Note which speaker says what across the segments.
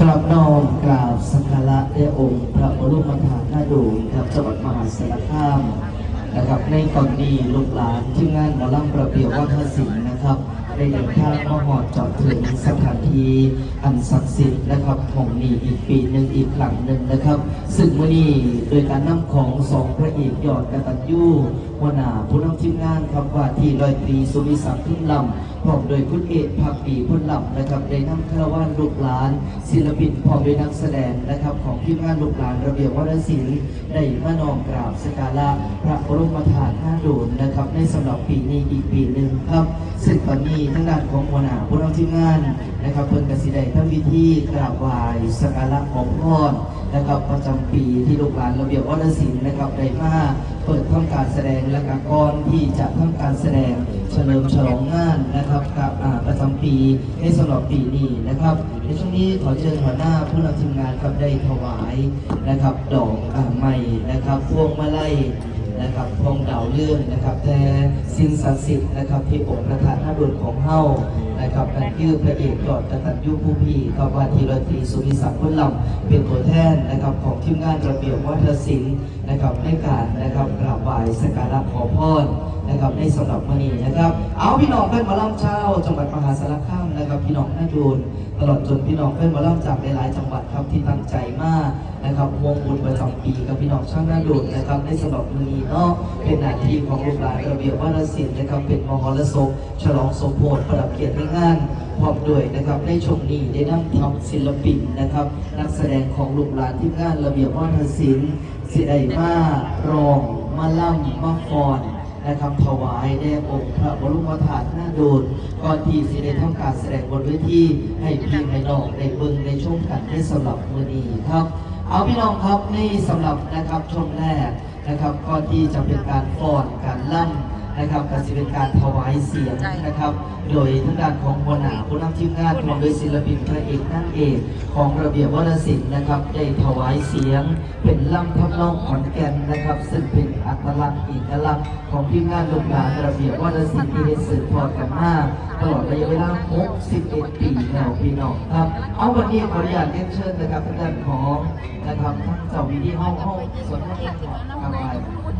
Speaker 1: กราบนอมกราบสักการะได้องค์ พระบรมธาตุนาดูครับจังหวัดมหาสารคามนะครับ ในตอนนี้ลูกหลานที่งานหมอลำประเบียบวัฒนศิลป์นะครับได้เดินทางมาหอดจอดถึงสถานที่อันศักดิ์สิทธิ์นะครับของนี้อีกปีหนึ่งอีกหลังหนึ่งนะครับ ซึ่งวันนี้โดยการนำของสองพระเอกยอดกตัญญู หัวหน้าผู้นำทีมงานครับว่าที่ร้อยตรีสุวิศักดิ์ทุ่งลำพร้อมโดยคุณเอกพักดีพ้นลำนะครับได้นำคารวานลูกหลาน ศิลปินพร้อมด้วยนักแสดงนะครับ ของทีมงานลูกหลานระเบียบวัฒนศิลป์ได้มาน้อมกราบสการะพระบรมธาตุหน้าโดนนะครับในสำหรับปีนี้อีกปีหนึ่งครับซึ่งตอนนี้ทางด้านของหัวหน้าผู้นำทีมงานนะครับเพิ่นกสิได้ทำพิธีกราบไหว้สการะขอพรนะครับประจำปีที่ลูกหลานระเบียบวัฒนศิลป์นะครับได้มา เปิดทำการแสดงและกก่อนที่จะทำการแสดงเฉลิมฉลองงานนะครับกับประจำปีในสำหรับปีนี้นะครับ ในช่วงนี้ขอเชิญหัวหน้าผู้นำทีมงานครับได้ถวายนะครับ ดอกไม้นะครับพวงมาลัยนะครับพงดาวเรื่องนะครับแต่สิ่งศักดิ์สิทธิ์นะครับที่องค์พระธาตุหน้าดุลของเฮานะครับนั่นคือพระเอกยอดกตัญญูผู้พี่กับวาทีรตรีสุริศักดิ์พุลำเป็นตัวแทนนะครับของทีมงานระเบียบวัฒนศิลป์นะครับในการนะครับกราบไหว้สักการะขอพรนะครับในสำหรับวันนี้นะครับ เอาพี่น้องเพื่อนมาล่ำเช้าจังหวัดมหาสารคามนะครับ พี่น้องหน้าดูนตลอดจนพี่น้องเพื่อนมาล่ำจากหลายๆจังหวัดครับที่ตั้งใจมากนะครับวงบุญประจำปีกับพี่น้องช่างหน้าดูนนะครับในสำหรับวันนี้เนาะเป็นหน้าที่ของลูกหลานระเบียบวัฒนศิลป์นะครับเป็นมหรสพฉลองสมโภชประดับเกียรติในงานพร้อมด้วยนะครับในช่วงนี้ได้นำทำศิลปินนะครับ นักแสดงของลูกหลานที่งานระเบียบวัฒนศิลป์สิไดมารองมาล่ำมาฟอนนะครับถวายแด่องค์พระบรมธาตุหน้าโดนก่อนที่สิได้ทำการแสดงบนเวทีให้พี่ให้น้องได้เบิ่งได้ชมกันในสำหรับมือนี้ครับ เอาพี่น้องครับในสำหรับนะครับช่วงแรกนะครับก่อนที่จะเป็นการฟอนการล่ำ นะครับก็จะเป็นการถวายเสียงนะครับ โดยทางด้านของหัวหน้าผู้นำทีมงานพร้อมโดยศิลปินพระเอกนางเอกของระเบียบวัฒนศิลป์นะครับ ได้ถวายเสียง เป็นลำทับล่องขอนแก่นนะครับ ซึ่งเป็นอัตลักษณ์เอกลักษณ์ของทีมงานลูกหลานระเบียบวัฒนศิลป์ที่ได้สืบทอดกันมาตลอดระยะเวลา 61 ปีแล้วพี่น้องครับ เอาวันนี้ขออนุญาตเรียนเชิญนะครับทางด้านของนะครับ ท่านเจ้าวิธีห้องห้องส่วนท่านทำอะไร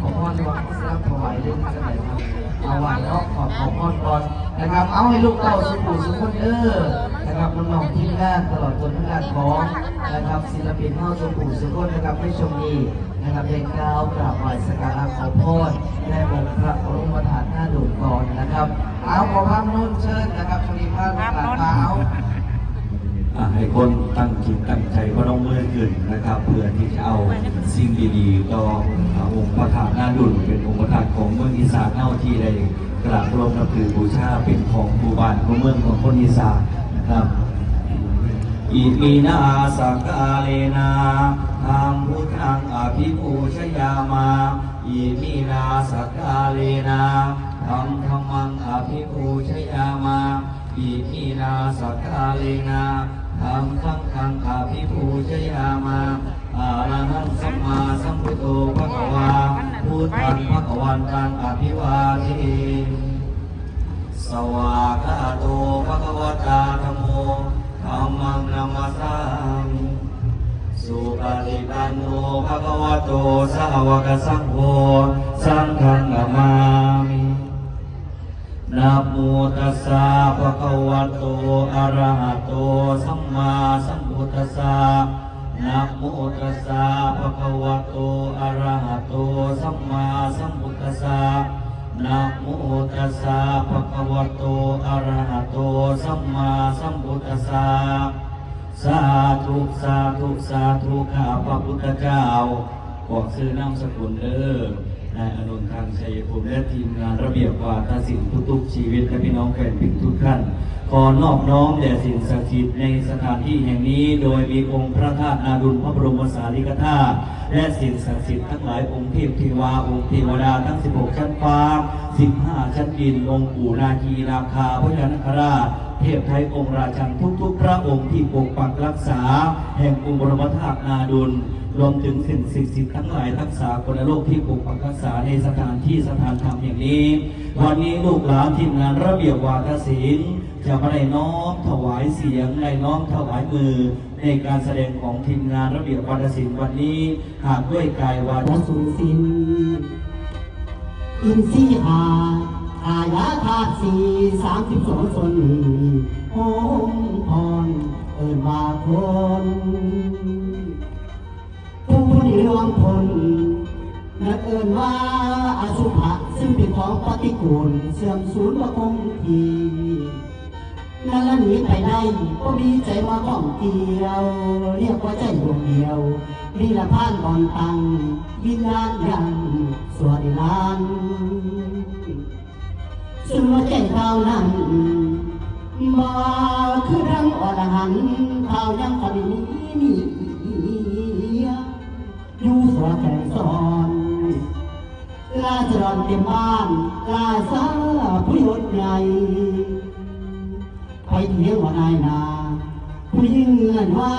Speaker 1: ขอพรวัดสร้างถวายเรื่องจะไหนครับเอาไหวเนาะขอขอพรก่อนนะครับ เอาให้ลูกเต้าสุขุสุขคนเด้อนะครับน้องๆทีมงานตลอดจนทางานของนะครับศิลปินเฮาสุขุสุขคนนะครับในช่วงนี้นะครับได้กล่าวกราบไหว้สักการะขอพรในองค์พระบรมธาตุหน้าดูนก่อนนะครับ เอาขอพระนุ่นเชิญนะครับชลีพระลูกหลานมาเอา
Speaker 2: ให้คนตั้งจิตตั้งใจก็ต้องเมื่อขึ้นนะครับเพื่อที่จะเอาสิ่งดีๆต่อองค์พระธาตุหน้าดุลเป็นองค์พระธาตุของเมืองอีสานเท่าที่ได้กราบรมนับถือบูชาเป็นของหมู่บ้านของเมืองของคนอีสานนะครับอิมินาสักกาเลนาทางพุทธังอภิปูชยามาอิมินาสักกาเลนาทางธรรมังอภิปูชยามาอิมินาสักกาเลนา ทางสังฆังอภิปูชยามาอาระหังสัมมาสัมพุทโธภะคะวาพุทธังภะคะวันตังอภิวาเทสวากาโตภะคะวตาธโมธัมมังนามัสสามิสุปฏิปันโนภะคะวะโตสาวกสังโฆสังฆังนามามิ นะโมตัสสะภะคะวะโต อะระหะโต สัมมาสัมพุทธัสสะนะโมตัสสะภะคะวะโต อะระหะโต สัมมาสัมพุทธัสสะนะโมตัสสะภะคะวะโต อะระหะโต สัมมาสัมพุทธัสสะสาธุสาธุสาธุข้าพระพุทธเจ้าบอกซื้อนามสกุลเด้อ นายอนุนทางชัยภูมิและทีมงานระเบียบวาทศิลป์ทุกๆชีวิตและพี่น้องแฟนพลงทุกท่านขอนอบน้อมแด่สิ่งศักดิ์สิทธิ์ในสถานที่แห่งนี้ โดยมีองค์พระธาตุนาดุลพระบรมสารีริกธาตุและสิ่งศักดิ์สิทธิ์ทั้งหลายองค์เทพเทวาองค์เทวดาทั้ง 16 ชั้นฟ้า 15 ชั้นดินองค์ปู่นาคีนาคาพระยานคราช เทพไทยองค์ราชันทุกๆ พระองค์ที่ปกปักรักษา แห่งองค์บรมธาตุนาดุล รวมถึงสิ่งศักดิ์สิทธิ์ทั้งหลายทักษาคนโลกที่ปกปักรักษาในสถานที่สถานธรรมอย่างนี้ วันนี้ลูกหลานทีมงานระเบียบวาทศิลป์จะมาได้น้อมถวายเสียงในน้อมถวายมือ ในการแสดงของทีมงานระเบียบวาทศิลป์วันนี้หากด้วยกายวา
Speaker 3: พ
Speaker 2: จา
Speaker 3: ระสุสินอินทรีหา อายาธาตุสี่สามสิบสองส่วนโฮมพรเอิญว่าคนผู้นิรวมพลนักเอิญว่าอสุภะซึ่งเป็นของปฏิกูลเสื่อมสูญประคงทีนั่นละหนีไปได้ก็มีใจมาข้องเกี่ยว เรียกว่าใจดวงเดียวนี่ละพานบอนตังวิญญาณยังสวัสดลาน ซึ่งว่าใจเท่านั้นมาคือทั้งอรหันเท่ายังปรินีอยู่สวแข่งสอนลาจรอนเต็มบ้านลาซาผู้ยศใหญ่ไปเที่ยวว่านายนาผู้ยิ่งเงินว่า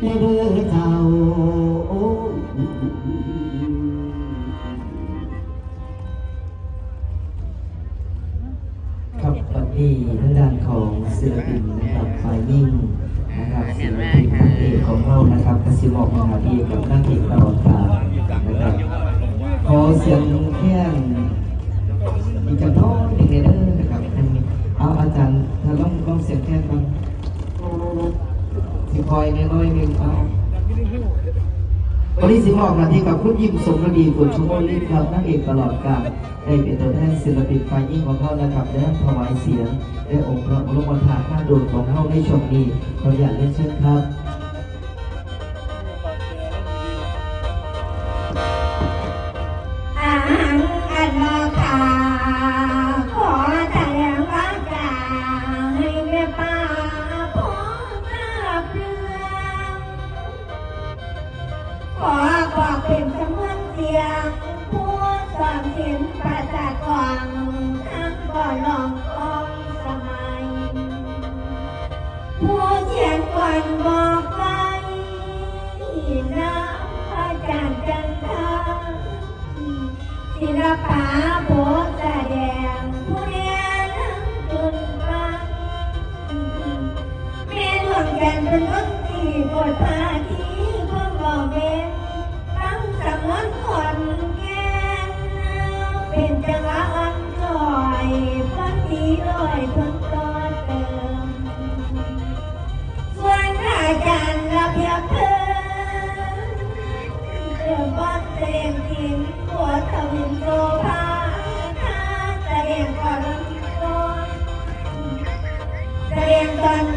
Speaker 3: ในเรือเจ้า
Speaker 1: ครับวันนี้ทางด้านของศิลปินนะครับไฟนิ่งนะครับศิลปินนางเอกของเรานะครับกสิบอกมหาดีกับนางเอกตลอดกาลนะครับขอเสียงแค่น สิคอยน้อยๆหนึ่งเอาวันนี้สิมอบหน้าที่กับคุณยิมสมรดีคุณชุมพลลิศครับนางเอกตลอดกาลได้เป็นตัวแทนศิลปินไฟยิ่งของเขานะครับและถวายเสียงได้องค์พระบรมธาตุข้าดวงของเขาในช่วงนี้ขออยากเล่นเชิญครับ
Speaker 4: ศิลปะโบ แ